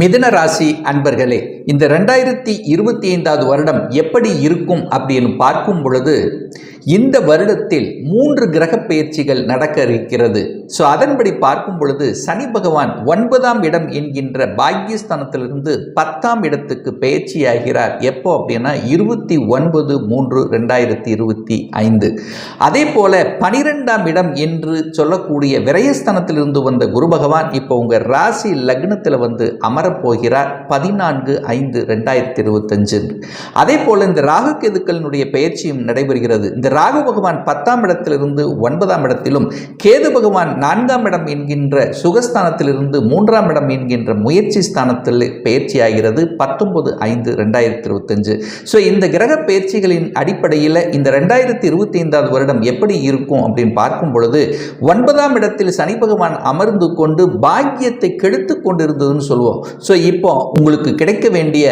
மிதுன ராசி அன்பர்களே இந்த ரெண்டாயிரத்தி இருபத்தி ஐந்தாவது வருடம் எப்படி இருக்கும் அப்படின்னு பார்க்கும் பொழுது இந்த வருடத்தில் மூன்று கிரக பயிற்சிகள் நடக்க இருக்கிறது. ஸோ அதன்படி பார்க்கும் பொழுது சனி பகவான் ஒன்பதாம் இடம் என்கின்ற பாக்கியஸ்தானத்திலிருந்து பத்தாம் இடத்துக்கு பயிற்சியாகிறார். எப்போ அப்படின்னா இருபத்தி ஒன்பது மூன்று ரெண்டாயிரத்தி இருபத்தி ஐந்து. அதே போல பனிரெண்டாம் இடம் என்று சொல்லக்கூடிய விரயஸ்தானத்திலிருந்து வந்த குரு பகவான் இப்போ உங்கள் ராசி லக்னத்தில் வந்து அமரப்போகிறார் பதினான்கு ஐந்து ரெண்டாயிரத்தி இருபத்தஞ்சு அதே போல் இந்த ராகு கேதுக்களினுடைய பயிற்சியும் நடைபெறுகிறது. இந்த ராகு பகவான் பத்தாம் இடத்திலிருந்து ஒன்பதாம் இடத்திலும் கேது பகவான் நான்காம் இடம் என்கின்ற சுகஸ்தானத்திலிருந்து மூன்றாம் இடம் என்கின்ற முயற்சி ஸ்தானத்தில் பயிற்சியாகிறது. பத்தொன்பது ஐந்து ரெண்டாயிரத்தி இருபத்தஞ்சு ஸோ இந்த கிரக பயிற்சிகளின் அடிப்படையில் இந்த ரெண்டாயிரத்தி இருபத்தி ஐந்தாவது வருடம் எப்படி இருக்கும் அப்படின்னு பார்க்கும் பொழுது ஒன்பதாம் இடத்தில் சனி பகவான் அமர்ந்து கொண்டு பாக்கியத்தை கெடுத்து கொண்டிருந்ததுன்னு சொல்லுவோம். ஸோ இப்போ உங்களுக்கு கிடைக்க வேண்டிய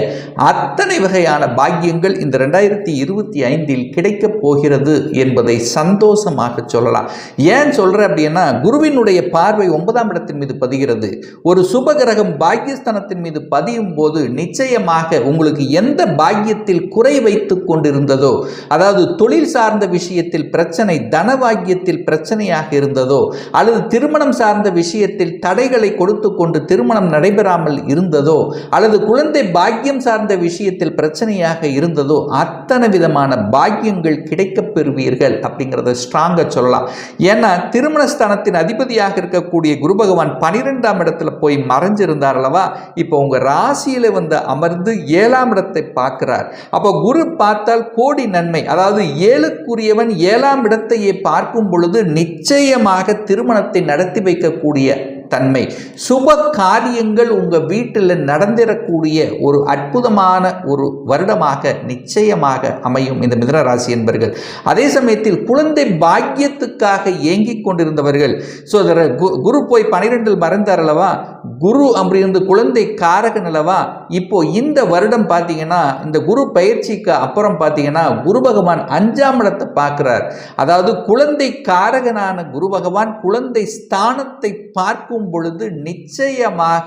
அத்தனை வகையான பாக்கியங்கள் இந்த ரெண்டாயிரத்தி இருபத்தி ஐந்தில் கிடைக்கப் போகிறது என்பதை சந்தோஷமாக சொல்லலாம். ஏன் சொல்கிறேன் அப்படின்னா குருவினுடைய பார்வை ஒன்பதாம் இடத்தின் மீது பதிகிறது. ஒரு சுப கிரகம் பாக்கியஸ்தானத்தின் மீது பதியும் போது நிச்சயமாக உங்களுக்கு எந்த பாக்கியத்தில் குறை வைத்து கொண்டிருந்ததோ அதாவது தொழில் சார்ந்த விஷயத்தில் பிரச்சனை தனவாக்கியத்தில் பிரச்சனையாக இருந்ததோ அல்லது திருமணம் சார்ந்த விஷயத்தில் தடைகளை கொடுத்து கொண்டு திருமணம் நடைபெறாமல் இருந்ததோ அல்லது குழந்தை பாக்கியம் சார்ந்த விஷயத்தில் பிரச்சனையாக இருந்ததோ அத்தனை விதமான பாக்கியங்கள் கிடைக்கப் பெறுவீர்கள் அப்படிங்கிறத ஸ்ட்ராங்காக சொல்லலாம். ஏன்னா திருமணஸ்தானத்தின் அதிபதியாக இருக்கக்கூடிய குரு பகவான் பனிரெண்டாம் இடத்துல போய் மறைஞ்சிருந்தார் அல்லவா? இப்போ உங்கள் ராசியில் வந்து அமர்ந்து ஏழாம் இடத்தை பார்க்கிறார். அப்போ குரு பார்த்தால் கோடி நன்மை. அதாவது ஏழுக்குரியவன் ஏழாம் இடத்தையே பார்க்கும் பொழுது நிச்சயமாக திருமணத்தை நடத்தி வைக்கக்கூடிய தன்மை. சுப காரியங்கள் உங்கள் வீட்டில் நடந்திடக்கூடிய ஒரு அற்புதமான ஒரு வருடமாக நிச்சயமாக அமையும் இந்த மிதனராசி என்பர்கள். அதே சமயத்தில் குழந்தை பாக்கியத்துக்காக ஏங்கிக் கொண்டிருந்தவர்கள். ஸோ அதில் கு- குரு போய் பனிரெண்டில் மறைந்தார் அல்லவா? குரு அப்படிருந்து குழந்தை காரகன் அல்லவா? இப்போ இந்த வருடம் பார்த்தீங்கன்னா இந்த குரு பயிற்சிக்கு அப்புறம் பார்த்தீங்கன்னா குரு பகவான் அஞ்சாம் இடத்தை பார்க்கிறார். அதாவது குழந்தை காரகனான குரு பகவான் குழந்தை ஸ்தானத்தை பார்க்கும் பொழுது நிச்சயமாக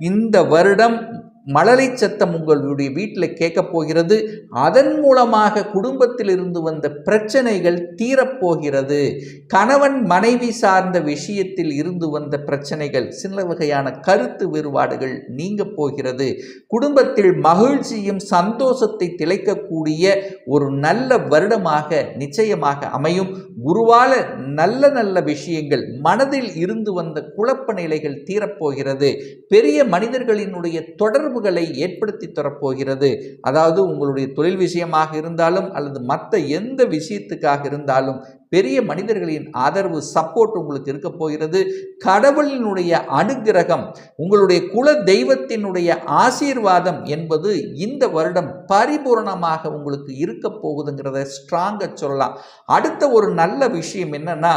இந்த வருடம் மழலை சத்தம் உங்களுடைய வீட்டில் கேட்கப் போகிறது. அதன் மூலமாக குடும்பத்தில் இருந்து வந்த பிரச்சனைகள் தீரப்போகிறது. கணவன் மனைவி சார்ந்த விஷயத்தில் இருந்து வந்த பிரச்சனைகள் சில வகையான கருத்து வேறுபாடுகள் நீங்க போகிறது. குடும்பத்தில் மகிழ்ச்சியும் சந்தோஷத்தை திளைக்கக்கூடிய ஒரு நல்ல வருடமாக நிச்சயமாக அமையும். குருவால நல்ல நல்ல விஷயங்கள் மனதில் இருந்து வந்த குழப்ப நிலைகள் தீரப்போகிறது. பெரிய மனிதர்களினுடைய தொடர்புகளை ஏற்படுத்தி தரப்போகிறது. அதாவது உங்களுடைய தொழில் விஷயமாக இருந்தாலும் அல்லது மற்ற எந்த விஷயத்துக்காக இருந்தாலும் பெரிய மனிதர்களின் ஆதரவு சப்போர்ட் உங்களுக்கு இருக்க போகிறது. கடவுளினுடைய அனுக்கிரகம் உங்களுடைய குல தெய்வத்தினுடைய ஆசீர்வாதம் என்பது இந்த வருடம் பரிபூரணமாக உங்களுக்கு இருக்க போகுதுங்கிறத ஸ்ட்ராங்காக சொல்லலாம். அடுத்த ஒரு நல்ல விஷயம் என்னன்னா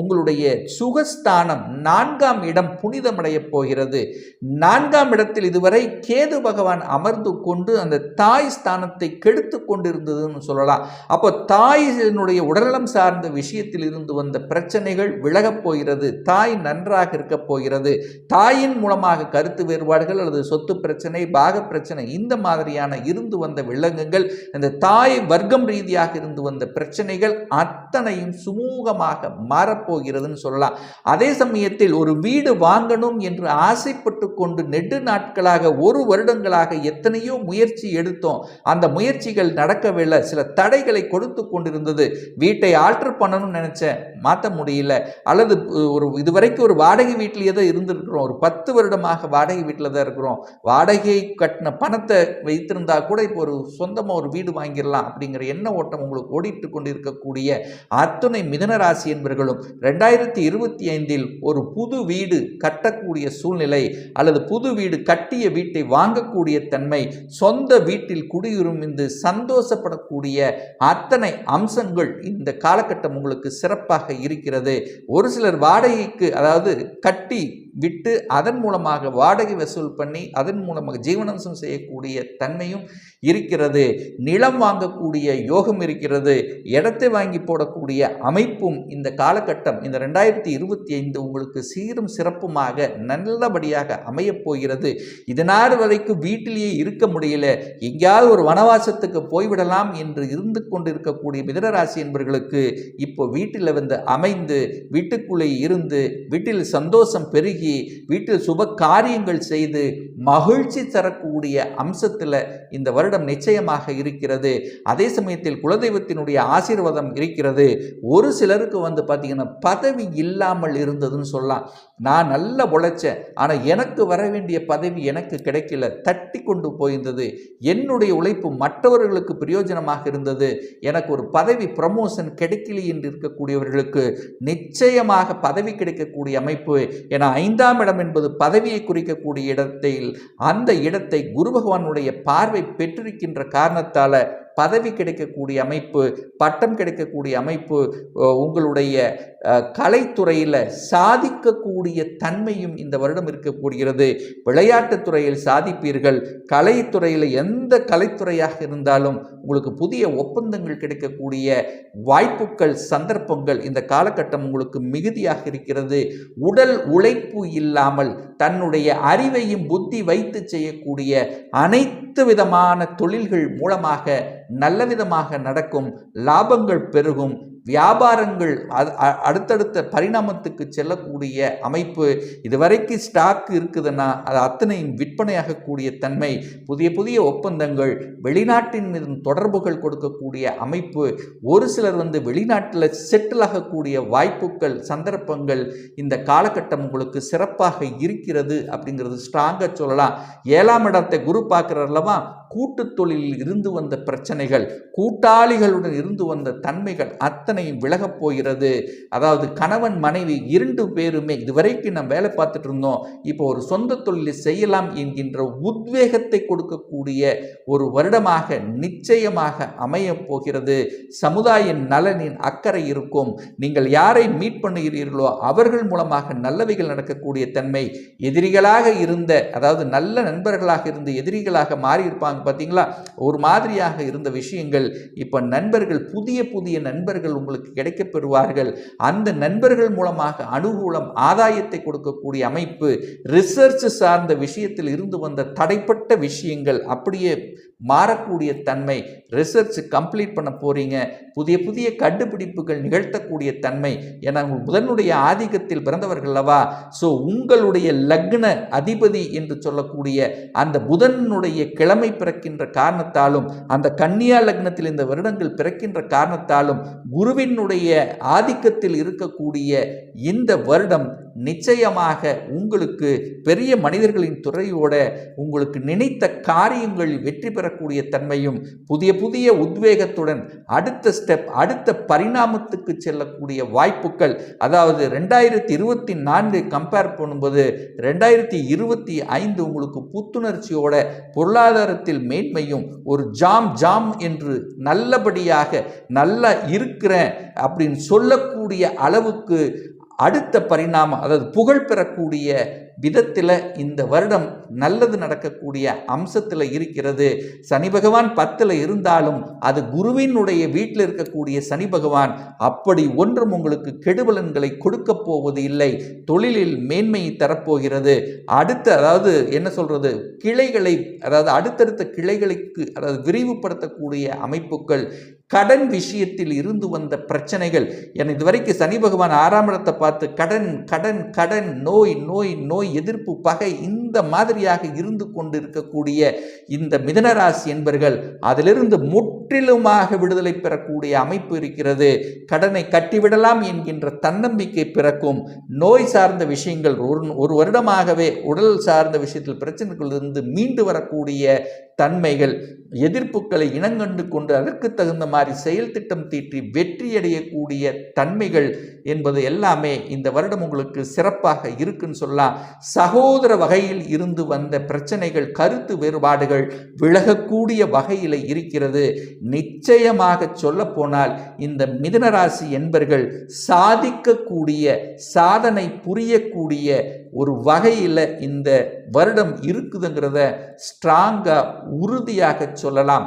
உங்களுடைய சுகஸ்தானம் நான்காம் இடம் புனிதமடையப் போகிறது. நான்காம் இடத்தில் இதுவரை கேது பகவான் அமர்ந்து கொண்டு அந்த தாய் ஸ்தானத்தை கெடுத்து கொண்டிருந்ததுன்னு சொல்லலாம். அப்போ தாயினுடைய உடல்நலம் சார்ந்த விஷயத்தில் இருந்து வந்த பிரச்சனைகள் விலகப் போகிறது. தாய் நன்றாக இருக்கப் போகிறது. தாயின் மூலமாக கருத்து வேறுபாடுகள் அல்லது சொத்து பிரச்சனை பாக பிரச்சனை இந்த மாதிரியான இருந்து வந்த விலங்குகள் அந்த தாய் வர்க்கம் ரீதியாக இருந்து வந்த பிரச்சனைகள் அத்தனையும் சுமூகமாக வரப்போகிறதுன்னு சொல்லலாம். அதே சமயத்தில் ஒரு வீடு வாங்கணும் என்று ஆசைப்பட்டு கொண்டு நெடு நாட்களாக ஒரு வருடங்களாக எத்தனையோ முயற்சி எடுத்தோம். அந்த முயற்சிகள் நடக்கவில்லை. சில தடைகளை கொடுத்து கொண்டிருந்தது. வீட்டை ஆல்டர் பண்ணணும்னு நினைச்சேன். மாற்ற முடியல. அல்லது ஒரு இதுவரைக்கும் ஒரு வாடகை வீட்டிலேயே தான் இருந்திருக்கிறோம். ஒரு பத்து வருடமாக வாடகை வீட்டில் தான் இருக்கிறோம். வாடகை கட்டின பணத்தை வைத்திருந்தா கூட இப்போ ஒரு சொந்தமாக ஒரு வீடு வாங்கிடலாம் அப்படிங்கிற எண்ண ஓட்டம் உங்களுக்கு ஓடிட்டு கொண்டு இருக்கக்கூடிய அத்துணை மிதன ராசி என்பவர்களும் ரெண்டாயிரத்தி இருபத்தி ஐந்தில் ஒரு புது வீடு கட்டக்கூடிய சூழ்நிலை அல்லது புது வீடு கட்டிய வீட்டை வாங்கக்கூடிய தன்மை சொந்த வீட்டில் குடியுரிந்து சந்தோஷப்படக்கூடிய அத்தனை அம்சங்கள் இந்த காலகட்டம் உங்களுக்கு சிறப்பாக இருக்கிறது. ஒரு சிலர் வாடகைக்கு அதாவது கட்டி விட்டு அதன் மூலமாக வாடகை வசூல் பண்ணி அதன் மூலமாக ஜீவனம்சம் செய்யக்கூடிய தன்மையும் இருக்கிறது. நிலம் வாங்கக்கூடிய யோகம் இருக்கிறது. இடத்தை வாங்கி போடக்கூடிய அமைப்பும் இந்த காலகட்டம் இந்த ரெண்டாயிரத்தி இருபத்தி ஐந்து உங்களுக்கு சீரும் சிறப்புமாக நல்லபடியாக அமையப் போகிறது. இதனால் வரைக்கும் வீட்டிலேயே இருக்க முடியல. எங்கேயாவது ஒரு வனவாசத்துக்கு போய்விடலாம் என்று இருந்து கொண்டிருக்கக்கூடிய மிதனராசி என்பவர்களுக்கு இப்போ வீட்டில் வந்து அமைந்து வீட்டுக்குள்ளே இருந்து வீட்டில் சந்தோஷம் பெருகி வீட்டில் சுப காரியங்கள் செய்து மகிழ்ச்சி தரக்கூடிய அம்சத்தில் இந்த வருடம் நிச்சயமாக இருக்கிறது. அதே சமயத்தில் குலதெய்வத்தினுடைய ஆசீர்வாதம் இருக்கிறது. ஒரு சிலருக்கு வந்து பார்த்தீங்கன்னா பதவி இல்லாமல் இருந்ததுன்னு சொல்லலாம். நான் நல்லா உழைச்சேன். ஆனால் எனக்கு வர வேண்டிய பதவி எனக்கு கிடைக்கல. தட்டி கொண்டு போயிருந்தது. என்னுடைய உழைப்பு மற்றவர்களுக்கு பிரயோஜனமாக இருந்தது. எனக்கு ஒரு பதவி ப்ரமோஷன் கிடைக்கல என்று இருக்கக்கூடியவர்களுக்கு நிச்சயமாக பதவி கிடைக்கக்கூடிய அமைப்பு. என ஐந்து ஐந்தாம் இடம் என்பது பதவியை குறிக்கக்கூடிய இடத்தில் அந்த இடத்தை குரு பகவானுடைய பார்வை பெற்றிருக்கின்ற காரணத்தால் பதவி கிடைக்கக்கூடிய அமைப்பு பட்டம் கிடைக்கக்கூடிய அமைப்பு உங்களுடைய கலைத்துறையில் சாதிக்கக்கூடிய தன்மையும் இந்த வருடம் இருக்கக்கூடியது விளையாட்டுத் துறையில் சாதிப்பீர்கள். கலைத்துறையில் எந்த கலைத்துறையாக இருந்தாலும் உங்களுக்கு புதிய ஒப்பந்தங்கள் கிடைக்கக்கூடிய வாய்ப்புகள் சந்தர்ப்பங்கள் இந்த காலகட்டம் உங்களுக்கு மிகுதியாக இருக்கிறது. உடல் உழைப்பு இல்லாமல் தன்னுடைய அறிவையும் புத்தி வைத்து செய்யக்கூடிய அனைத்து விதமான தொழில்கள் மூலமாக நல்ல விதமாக நடக்கும். லாபங்கள் பெருகும். வியாபாரங்கள் அது அ- அடுத்தடுத்த பரிணாமத்துக்கு செல்லக்கூடிய அமைப்பு இதுவரைக்கும் ஸ்டாக் இருக்குதுன்னா அது அத்தனையும் விற்பனையாகக்கூடிய தன்மை புதிய புதிய ஒப்பந்தங்கள் வெளிநாட்டின் மீது தொடர்புகள் கொடுக்கக்கூடிய அமைப்பு ஒரு சிலர் வந்து வெளிநாட்டில் செட்டில் ஆகக்கூடிய வாய்ப்புகள் சந்தர்ப்பங்கள் இந்த காலகட்டம் உங்களுக்கு சிறப்பாக இருக்கிறது அப்படிங்கிறது ஸ்ட்ராங்காக சொல்லலாம். ஏழாம் இடத்தை குரு பார்க்குறல்லவா கூட்டு தொழிலில் இருந்து வந்த பிரச்சனைகள் கூட்டாளிகளுடன் இருந்து வந்த தன்மைகள் அத்தனை அத்தனையும் விலகப் போகிறது. அதாவது கணவன் மனைவி இரண்டு பேருமே இதுவரைக்கும் நம்ம வேலை பார்த்துட்டு இருந்தோம். இப்போ ஒரு சொந்த தொழிலை செய்யலாம் என்கின்ற உத்வேகத்தை கொடுக்கக்கூடிய ஒரு வருடமாக நிச்சயமாக அமையப் போகிறது. சமுதாய நலனின் அக்கறை இருக்கும். நீங்கள் யாரை மீட் பண்ணுகிறீர்களோ அவர்கள் மூலமாக நல்லவைகள் நடக்கக்கூடிய தன்மை எதிரிகளாக இருந்த அதாவது நல்ல நண்பர்களாக இருந்து எதிரிகளாக மாறி இருப்பாங்க பார்த்தீங்களா? ஒரு மாதிரியாக இருந்த விஷயங்கள். இப்போ நண்பர்கள் புதிய புதிய நண்பர்கள் உங்களுக்கு கிடைக்கப் பெறுவார்கள் அந்த நண்பர்கள் மூலமாக அனுகூலம் ஆதாயத்தை கொடுக்கக்கூடிய அமைப்பு ரிசர்ச் சார்ந்த விஷயத்தில் இருந்து வந்த தடைப்பட்ட விஷயங்கள் அப்படியே மாறக்கூடிய தன்மை ரிசர்ச் கம்ப்ளீட் பண்ண போறீங்க. புதிய புதிய கண்டுபிடிப்புகள் நிகழ்த்தக்கூடிய தன்மை. ஏன்னா புதனுடைய ஆதிக்கத்தில் பிறந்தவர்கள் அல்லவா? ஸோ உங்களுடைய லக்ன அதிபதி என்று சொல்லக்கூடிய அந்த புதனுடைய கிழமை பிறக்கின்ற காரணத்தாலும் அந்த கன்னியா லக்னத்தில் இந்த வருடங்கள் பிறக்கின்ற காரணத்தாலும் குரு குருவினுடைய ஆதிக்கத்தில் இருக்கக்கூடிய இந்த வருடம் நிச்சயமாக உங்களுக்கு பெரிய மனிதர்களின் துறையோட உங்களுக்கு நினைத்த காரியங்களில் வெற்றி பெறக்கூடிய தன்மையும் புதிய புதிய உத்வேகத்துடன் அடுத்த ஸ்டெப் அடுத்த பரிணாமத்துக்கு செல்லக்கூடிய வாய்ப்புகள் அதாவது ரெண்டாயிரத்தி இருபத்தி நான்கு கம்பேர் பண்ணும்போது ரெண்டாயிரத்தி இருபத்தி ஐந்து உங்களுக்கு புத்துணர்ச்சியோட பொருளாதாரத்தில் மேன்மையும் ஒரு ஜாம் ஜாம் என்று நல்லபடியாக நல்லா இருக்கிறேன் அப்படின்னு சொல்லக்கூடிய அளவுக்கு அடுத்த பரிணாமம் அதாவது புகழ் பெறக்கூடிய விதத்தில் இந்த வருடம் நல்லது நடக்கக்கூடிய அம்சத்தில் இருக்கிறது. சனி பகவான் பத்தில் இருந்தாலும் அது குருவினுடைய வீட்டில் இருக்கக்கூடிய சனி பகவான் அப்படி ஒன்றும் உங்களுக்கு கெடுபலன்களை கொடுக்க போவது இல்லை. தொழிலில் மேன்மையை தரப்போகிறது. அடுத்த அதாவது என்ன சொல்கிறது கிளைகளை அதாவது அடுத்தடுத்த கிளைகளுக்கு அதாவது விரிவுபடுத்தக்கூடிய அமைப்புகள் கடன் விஷயத்தில் இருந்து வந்த பிரச்சனைகள். என இதுவரைக்கும் சனி பகவான் ஆறாம் இடத்தை பார்த்து கடன் கடன் கடன் நோய் நோய் நோய் எதிர்ப்பு பகை இந்த மாதிரியாக இருந்து கொண்டு இருக்கக்கூடிய இந்த மிதனராசி என்பர்கள் அதிலிருந்து முற்றிலுமாக விடுதலை பெறக்கூடிய அமைப்பு இருக்கிறது. கடனை கட்டிவிடலாம் என்கின்ற தன்னம்பிக்கை பிறக்கும். நோய் சார்ந்த விஷயங்கள் ஒரு ஒரு வருடமாகவே உடல் சார்ந்த விஷயத்தில் பிரச்சனைகளிலிருந்து மீண்டு வரக்கூடிய தன்மைகள் எதிர்ப்புகளை இனங்கண்டு கொண்டு அதற்கு தகுந்த மாதிரி செயல் திட்டம் தீட்டி வெற்றியடையக்கூடிய தன்மைகள் என்பது எல்லாமே இந்த வருடம் உங்களுக்கு சிறப்பாக இருக்குன்னு சொல்லலாம். சகோதர வகையில் இருந்து வந்த பிரச்சனைகள் கருத்து வேறுபாடுகள் விலகக்கூடிய வகையில் இருக்கிறது. நிச்சயமாக சொல்லப்போனால் இந்த மிதனராசி என்பர்கள் சாதிக்கக்கூடிய சாதனை புரியக்கூடிய ஒரு வகையில் இந்த வருடம் இருக்குதுங்கிறத ஸ்ட்ராங்காக உறுதியாக சொல்லலாம்.